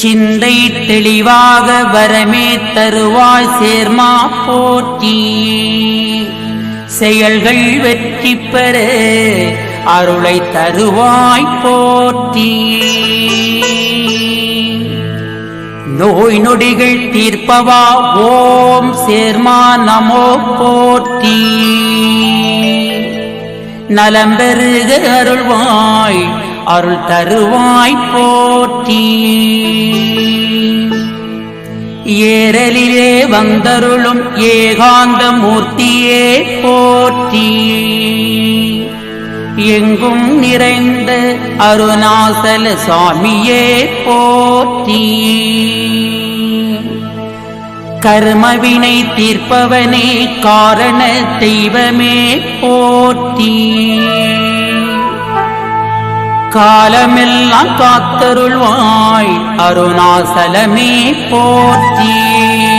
சிந்தை தெளிவாக வரமே தருவாய் சேர்மா போற்றி. செயல்கள் வெற்றி பெற அருளை தருவாய் போற்றி. நோய் நொடிகள் தீர்ப்பவா ஓம் சேர்மா நமோ போற்றி. நலம் பெருக அருள்வாய். அருள் தருவாய் போற்றி. ஏரலிலே வந்தருளும் ஏகாந்த மூர்த்தியே போற்றி. எங்கும் நிறைந்த அருணாசல சுவாமியே போற்றி. கர்மவினை தீர்ப்பவனே காரண தெய்வமே போற்றி. காலமெல்லாம் காத்தருள்வாய். அருணாசலமே போற்றி.